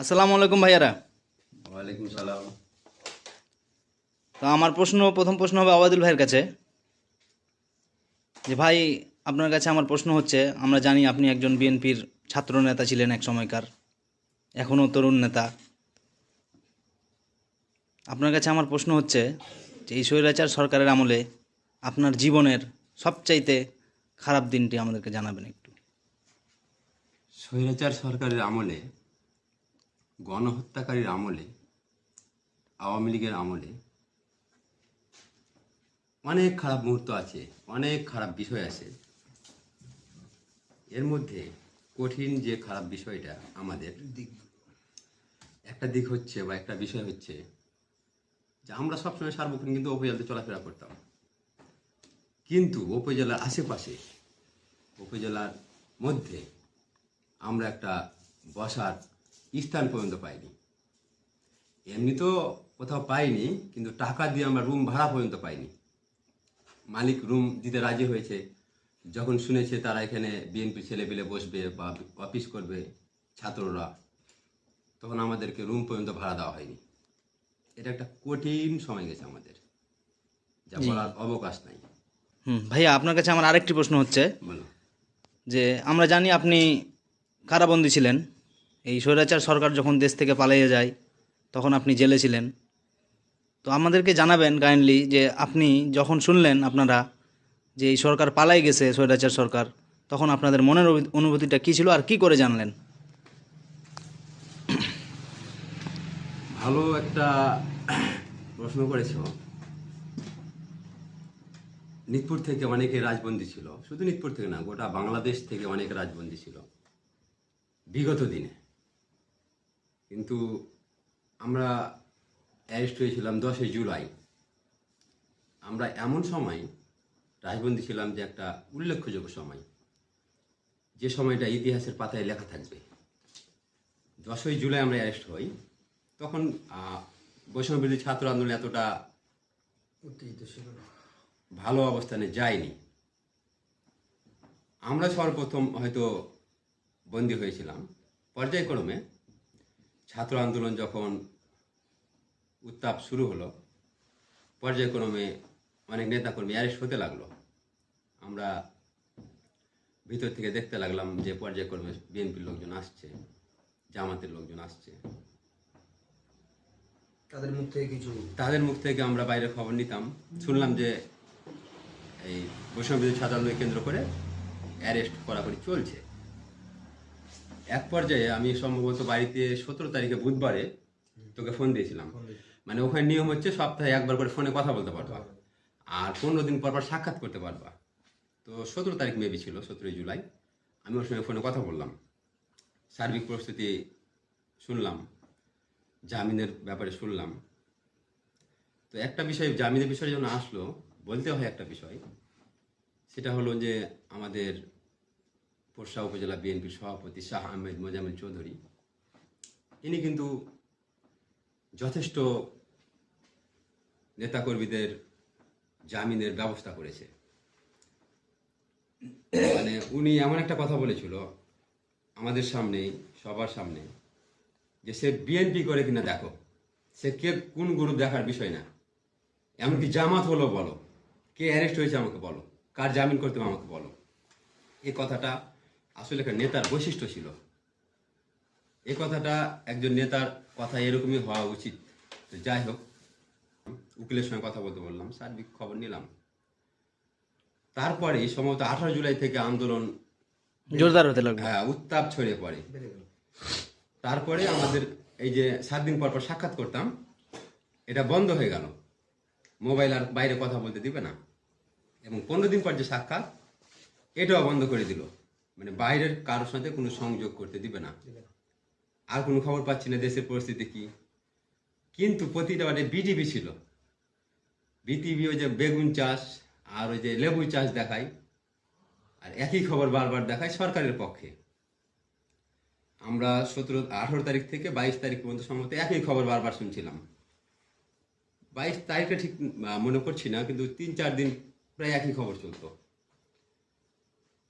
আসসালামু আলাইকুম ভাইয়ারা। ওয়ালাইকুম সালাম। তো আমার প্রশ্ন প্রথম প্রশ্ন হবে আবাদুল ভাইয়ের কাছে। যে ভাই আপনার কাছে আমার প্রশ্ন হচ্ছে আমরা জানি আপনি একজন বিএনপির ছাত্র নেতা ছিলেন এক সময়কার এখনও তরুণ নেতা। আপনার কাছে আমার প্রশ্ন হচ্ছে যে এই স্বৈরাচার সরকারের আমলে আপনার জীবনের সবচাইতে খারাপ দিনটি আমাদেরকে জানাবেন একটু। স্বৈরাচার সরকারের আমলে গণহত্যাকারীর আমলে আওয়ামী লীগের আমলে অনেক খারাপ মুহূর্ত আছে অনেক খারাপ বিষয় আছে। এর মধ্যে কঠিন যে খারাপ বিষয়টা আমাদের দিক। একটা দিক হচ্ছে বা একটা বিষয় হচ্ছে যে আমরা সবসময় সার্বক্ষণিক কিন্তু উপজেলাতে চলাফেরা করতাম। কিন্তু উপজেলার আশেপাশে উপজেলার মধ্যে আমরা একটা বসার স্থান পর্যন্ত পাইনি। এমনি তো কোথাও পাইনি কিন্তু টাকা দিয়ে আমরা রুম ভাড়া পর্যন্ত পাইনি। মালিক রুম দিতে রাজি হয়েছে। যখন শুনেছে তারা এখানে বিএনপি ছেলেপেলে বসবে বা অফিস করবে ছাত্ররা তখন আমাদেরকে রুম পর্যন্ত ভাড়া দেওয়া হয়নি। এটা একটা কঠিন সময় গেছে আমাদের। যা বলার অবকাশ নাই। হুম ভাইয়া আপনার কাছে আমার আরেকটি প্রশ্ন হচ্ছে যে আমরা জানি আপনি কারাবন্দী ছিলেন। এই স্বৈরাচার সরকার যখন দেশ থেকে পালিয়ে যায়, তখন আপনি জেলে ছিলেন। তো আমাদেরকে জানাবেন কাইন্ডলি যে আপনি যখন শুনলেন আপনারা যে এই সরকার পালাই গেছে, স্বৈরাচার সরকার, তখন আপনাদের মনের অনুভূতিটা কী ছিল আর কি করে জানলেন? ভালো একটা প্রশ্ন করেছ। নিতপুর থেকে অনেকে রাজবন্দী ছিল। শুধু নিতপুর থেকে না, গোটা বাংলাদেশ থেকে অনেক রাজবন্দী ছিল। বিগত দিনে। কিন্তু আমরা অ্যারেস্ট হয়েছিলাম দশই জুলাই। আমরা এমন সময় রাজবন্দী ছিলাম যে একটা উল্লেখযোগ্য সময়। যে সময়টা ইতিহাসের পাতায় লেখা থাকবে। দশই জুলাই আমরা অ্যারেস্ট হই। তখন আহ, বৈষম্য বিরোধী ছাত্র আন্দোলন এতটা ভালো অবস্থানে যায়নি। আমরা সর্বপ্রথম হয়তো বন্দী হয়েছিলাম। পর্যায়ক্রমে ছাত্র আন্দোলন যখন উত্তাপ শুরু হলো পর্যায়ক্রমে অনেক নেতাকর্মী অ্যারেস্ট হতে লাগল। আমরা ভিতর থেকে দেখতে লাগলাম যে পর্যায়ক্রমে বিএনপির লোকজন আসছে জামাতের লোকজন আসছে। তাদের মুখ থেকে কিছু তাদের মুখ থেকে আমরা বাইরে খবর নিতাম। শুনলাম যে এই বৈষম্য ছাত্র আন্দোলনকে কেন্দ্র করে অ্যারেস্ট করাকরি চলছে। এক পর্যায়ে আমি সম্ভবত বাড়িতে সতেরো তারিখে বুধবারে তোকে ফোন দিয়েছিলাম। মানে ওখানে নিয়ম হচ্ছে সপ্তাহে একবার করে ফোনে কথা বলতে পারবা। আর পনেরো দিন পর পর সাক্ষাৎ করতে পারবা। তো সতেরো তারিখ মেবি ছিল সতেরোই জুলাই। আমি ওর সঙ্গে ফোনে কথা বললাম। সার্বিক পরিস্থিতি শুনলাম। জামিনের ব্যাপারে শুনলাম। তো একটা বিষয় জামিনের বিষয় যখন আসলো বলতে হয় একটা বিষয়। সেটা হলো যে আমাদের পোরশা উপজেলা বিএনপির সভাপতি শাহ আহমেদ মোজামিল চৌধুরী। ইনি কিন্তু যথেষ্ট নেতাকর্মীদের জামিনের ব্যবস্থা করেছে। মানে উনি এমন একটা কথা বলেছিল আমাদের সামনে সবার সামনে যে সে বিএনপি করে কিনা দেখো, সে কে কোন গ্রুপ দেখার বিষয় না। এমনকি জামাত হলো বলো, কে অ্যারেস্ট হয়েছে আমাকে বলো, কার জামিন করতে আমাকে বলো। এই কথাটা আসলে একটা নেতার বৈশিষ্ট্য ছিল। এই কথাটা একজন নেতার কথা এরকমই হওয়া উচিত। তো যাই হোক উকিলের সঙ্গে কথা বলতে বললাম সার্বিক খবর নিলাম। তারপরে সম্ভবত আঠারো জুলাই থেকে আন্দোলন জোরদার হতে লাগল। হ্যাঁ উত্তাপ ছড়িয়ে পড়ে। তারপরে আমাদের এই যে সাত দিন পর পর সাক্ষাৎ করতাম এটা বন্ধ হয়ে গেল। মোবাইল আর বাইরে কথা বলতে দিবে না। এবং পনেরো দিন পর যে সাক্ষাৎ এটাও বন্ধ করে দিল। মানে বাইরের কারোর সাথে কোনো সংযোগ করতে দিবে না। আর কোনো খবর পাচ্ছি না দেশের পরিস্থিতি কি। কিন্তু প্রতিটা মানে বিটিভি ছিল। বিটিভি ওই যে বেগুন চাষ আর ওই যে লেবু চাষ দেখায়। আর একই খবর বারবার দেখায় সরকারের পক্ষে। আমরা সতেরো, আঠেরো তারিখ থেকে বাইশ তারিখ পর্যন্ত সম্ভবত একই খবর বারবার শুনছিলাম। বাইশ তারিখটা ঠিক মনে করছি না, কিন্তু তিন, চার দিন প্রায় একই খবর চলতো।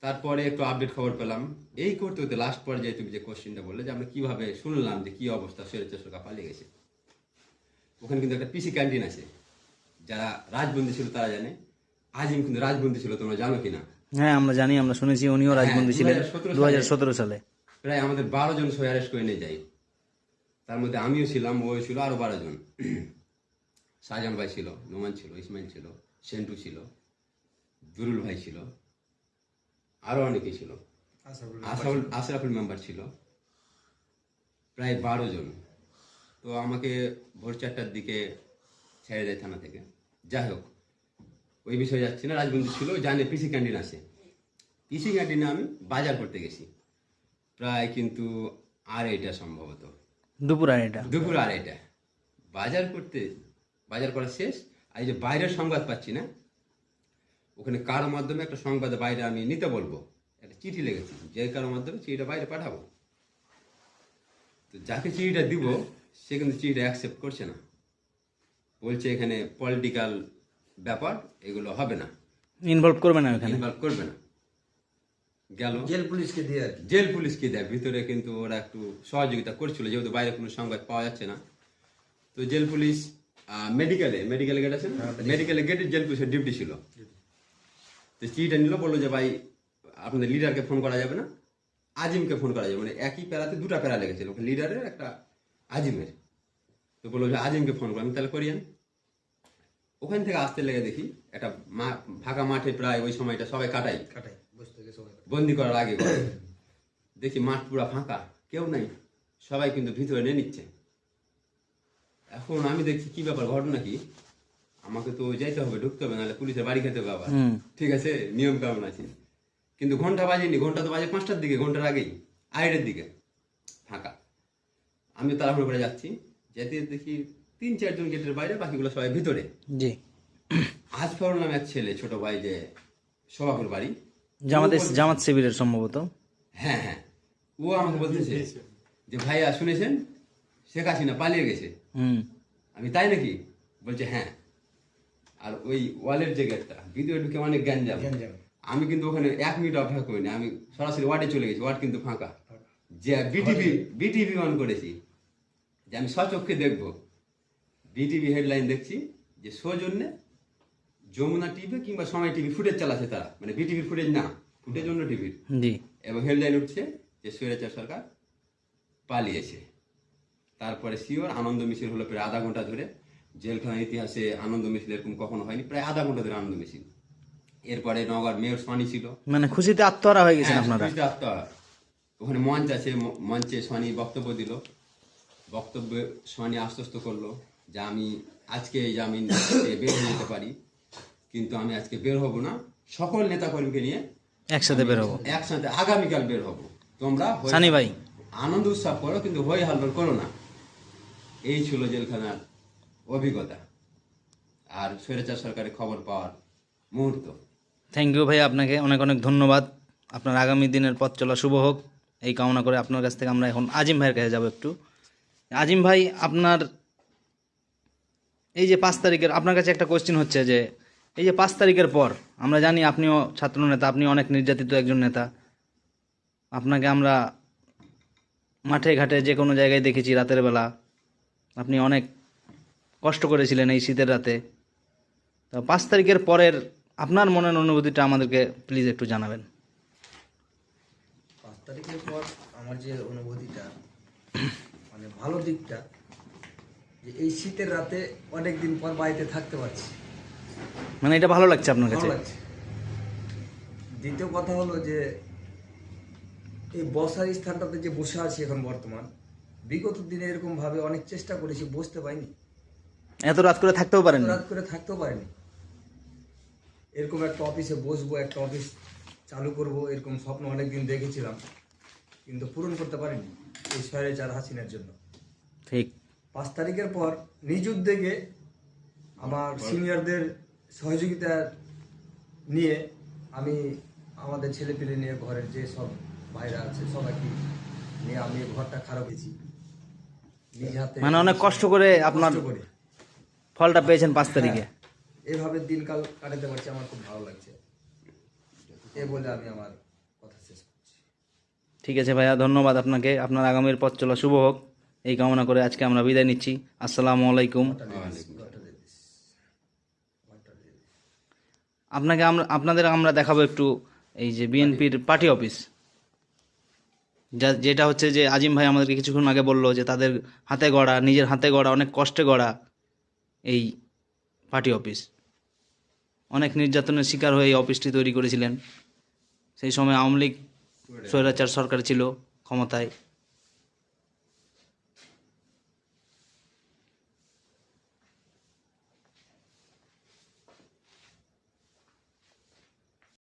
তারপরে একটু আপডেট খবর পেলাম। এই করতে করতে লাস্ট পর্যায়ে তুমি যে কোশ্চেনটা বললে যে আমরা কীভাবে শুনলাম যে কি অবস্থা শরীর সরকার পালিয়ে গেছে। ওখানে কিন্তু একটা পিসি ক্যান্টিন আছে। যারা রাজবন্দী ছিল তারা জানে। আজিম কিন্তু রাজবন্দী ছিল তোমরা জানো কিনা? হ্যাঁ আমরা জানি আমরা শুনেছি উনিও রাজবন্দী ছিলেন দু হাজার সতেরো সালে। প্রায় আমাদের বারো জন সই অ্যারেস্ট করে নিয়ে যাই তার মধ্যে আমিও ছিলাম ও ছিল আরও বারো জন। শাহজাহান ভাই ছিল নোমান ছিল ইসমাইল ছিল সেন্টু ছিল দুরুল ভাই ছিল। আরও অনেকে ছিল। আশরাফুল আশরাফুল মেম্বার ছিল। প্রায় বারো জন। তো আমাকে ভোর চারটার দিকে ছেড়ে দেয় থানা থেকে। যাই হোক ওই বিষয়ে যাচ্ছি না। রাজবন্ধু ছিল জানে পিসি ক্যান্টিন আছে। পিসি ক্যান্টিনে আমি বাজার করতে গেছি। প্রায় কিন্তু আড়াইটা সম্ভবত। দুপুর আড়াইটা। দুপুর আড়াইটা। বাজার করতে বাজার করা শেষ। আর এই যে বাইরের সংবাদ পাচ্ছি না ওখানে কারও মাধ্যমে একটা সংবাদ বাইরে আমি নিতে বলব। একটা চিঠি লেগেছি যে কারোর মাধ্যমে চিঠিটা বাইরে পাঠাবো। তো যাকে চিঠিটা দিব সে কিন্তু চিঠিটা অ্যাকসেপ্ট করছে না। বলছে এখানে পলিটিক্যাল ব্যাপার এগুলো হবে না। ইনভলভ করবে না ওখানে? ইনভলভ করবে না। গেল। জেল পুলিশকে দিয়ে আর জেল পুলিশকে দেয়। ভিতরে কিন্তু ওরা একটু সহযোগিতা করছিল যেহেতু বাইরে কোনো সংবাদ পাওয়া যাচ্ছে না। তো জেল পুলিশ মেডিকেলে মেডিকেলে গেট আছে না? মেডিকেলে গেটে জেল পুলিশের ডিউটি ছিল। তো চিঠিটা নিল বলল যে ভাই আপনাদের লিডারকে ফোন করা যাবে না আজিমকে ফোন করা যাবে। মানে একই প্যারাতে দুটা প্যারা লেগেছিল লিডারের একটা আজিমের। তো বলল যে আজিমকে ফোন করো আমি তাহলে করিয়েন ওখান থেকে আসতে লেগে দেখি একটা মা- ফাঁকা মাঠে প্রায় ওই সময়টা সবাই কাটাই। কাটাই বন্দি করার আগে দেখি মাঠ পুরা ফাঁকা কেউ নাই সবাই কিন্তু ভিতরে নিয়ে নিচ্ছে। এখন আমি দেখছি কি ব্যাপার ঘটনা কি? আমাকে তো যাইতে হবে ঢুকতে হবে নাহলে পুলিশের বাড়ি খেতে হবে আবার। ঠিক আছে? নিয়ম কেমন আছে। কিন্তু ঘণ্টা বাজেনি ঘণ্টা তো বাজে পাঁচটার দিকে ঘণ্টার আগেই আড়াইটের দিকে ফাঁকা। আমি তাড়াহুড়ো করে যাচ্ছি যেতে দেখি তিন চারজন গেটের বাইরে বাকিগুলো সবাই ভিতরে। জি। আজ ফেরুল নামে এক ছেলে ছোট ভাই যে সভাপুর বাড়ি। জামাত জামাত শিবিরের সম্ভবত। হ্যাঁ হ্যাঁ। ও আমাকে বলতেছে যে ভাইয়া শুনেছেন? শেখ হাসিনা পালিয়ে গেছে। হুম। আমি তাই নাকি? বলছে হ্যাঁ। আর ওই ওয়ালের যে গেটটা ভিডিও ঢুকে অনেক গ্যাঞ্জাম। আমি কিন্তু ওখানে এক মিনিট অপেক্ষা করিনি আমি সরাসরি ওয়ার্ডে চলে গেছি ওয়ার্ড কিন্তু ফাঁকা। যে বিটিভি বিটিভি অন করেছি যে আমি সচক্ষে দেখব। বিটিভি হেডলাইন দেখছি যে সৌজন্যে যমুনা টিভি কিংবা সময় টিভি ফুটেজ চালাচ্ছে তারা। মানে বিটিভির ফুটেজ না ফুটেজ অন্য টিভির এবং হেডলাইন উঠছে যে স্বৈরাচার সরকার পালিয়েছে। তারপরে শিওর আনন্দ মিছিল হলো প্রায় আধা ঘণ্টা ধরে। জেলখানার ইতিহাসে আনন্দ মিছিল এরকম কখনো হয়নি প্রায় আধা ঘণ্টা ধরে আনন্দ মিছিল। এরপরে নগর মেয়র সোয়ানি ছিল। মানে খুশিতে আত্মহারা হয়ে গেছেন হ্যাঁ, আপনারা? সুচিত্রা আত্মা। ওখানে মঞ্চ আছে মঞ্চে সোয়ানি বক্তব্য দিল। বক্তব্যে সোয়ানি আশ্বস্ত করল যে আমি আজকে এই জামিন বের হয়ে যেতে পারি কিন্তু আমি আজকে বের হব না। সকল নেতাকর্মীকে নিয়ে একসাথে বের হব। একসাথে আগামীকাল বের হব। তোমরা সানি ভাই। আনন্দ উৎসব করো কিন্তু হই হাল্লোর করো না। এই ছিল জেলখানার অভিজ্ঞতা। আর স্বৈরাচার সরকারের খবর পাওয়ার মুহূর্ত। থ্যাংক ইউ ভাই আপনাকে অনেক অনেক ধন্যবাদ। আপনার আগামী দিনের পথ চলা শুভ হোক। এই কামনা করে আপনার কাছ থেকে আমরা এখন আজিম ভাইয়ের কাছে যাব একটু। আজিম ভাই, আপনার এই যে পাঁচ তারিখের, আপনার কাছে একটা কোশ্চেন হচ্ছে যে, এই যে পাঁচ তারিখের পর, আমরা জানি আপনিও ছাত্র নেতা, আপনি অনেক নির্যাতিত একজন নেতা। আপনাকে আমরা মাঠে ঘাটে যে কোনো জায়গায় দেখেছি রাতের বেলা। আপনি অনেক কষ্ট করেছিলেন এই শীতের রাতে। তো পাঁচ তারিখের পরের আপনার মনের অনুভূতিটা আমাদেরকে প্লিজ একটু জানাবেন। পাঁচ তারিখের পর আমার যে অনুভূতিটা মানে ভালো দিকটা যে এই শীতের রাতে অনেক দিন পর বাড়িতে থাকতে পারছি। মানে এটা ভালো লাগছে আপনার কাছে? দ্বিতীয় কথা হলো যে এই বসার স্থানটাতে যে বসে আছি এখন বর্তমান বিগত দিনে এরকম ভাবে অনেক চেষ্টা করেছি বসতে পারিনি। এত রাত করে থাকতেও পারেন রাত করে থাকতেও পারেনি এরকম একটা অফিসে বসবো একটা অফিস চালু করব এরকম স্বপ্ন অনেকদিন দেখেছিলাম কিন্তু পূরণ করতে পারিনি এই শহরে চার হাসিনের জন্য। ঠিক। পাঁচ তারিখের পর নিজ উদ্যোগে আমার সিনিয়রদের সহযোগিতা নিয়ে আমি আমাদের ছেলেপিলে নিয়ে ঘরের যে সব ভাইরা আছে সবাইকে নিয়ে আমি ঘরটা খারাপ হয়েছি নিজ হাতে মানে অনেক কষ্ট করে আপনার কষ্ট করে। ফলটা পেয়েছেন পাঁচ তারিখে। এভাবে দিনকাল কাটাতে পারছি আমার খুব ভালো লাগছে। এ বলে আমি আমার কথা শেষ করছি। ঠিক আছে ভাইয়া ধন্যবাদ আপনাকে। আপনার আগামীর পথ চলা শুভ হোক। এই কামনা করে আজকে আমরা বিদায় নিচ্ছি। আসসালামু আলাইকুম। আপনাকে আমরা আপনাদের আমরা দেখাবো একটু এই যে বিএনপির পার্টি অফিস। যা যেটা হচ্ছে যে আজিম ভাই আমাদেরকে কিছুক্ষণ আগে বলল যে তাদের হাতে গড়া নিজের হাতে গড়া অনেক কষ্টে গড়া এই পার্টি অফিস। অনেক নির্যাতনের শিকার হয়ে এই অফিসটি তৈরি করেছিলেন। সেই সময় আওয়ামী লীগ স্বৈরাচার সরকার ছিল ক্ষমতায়।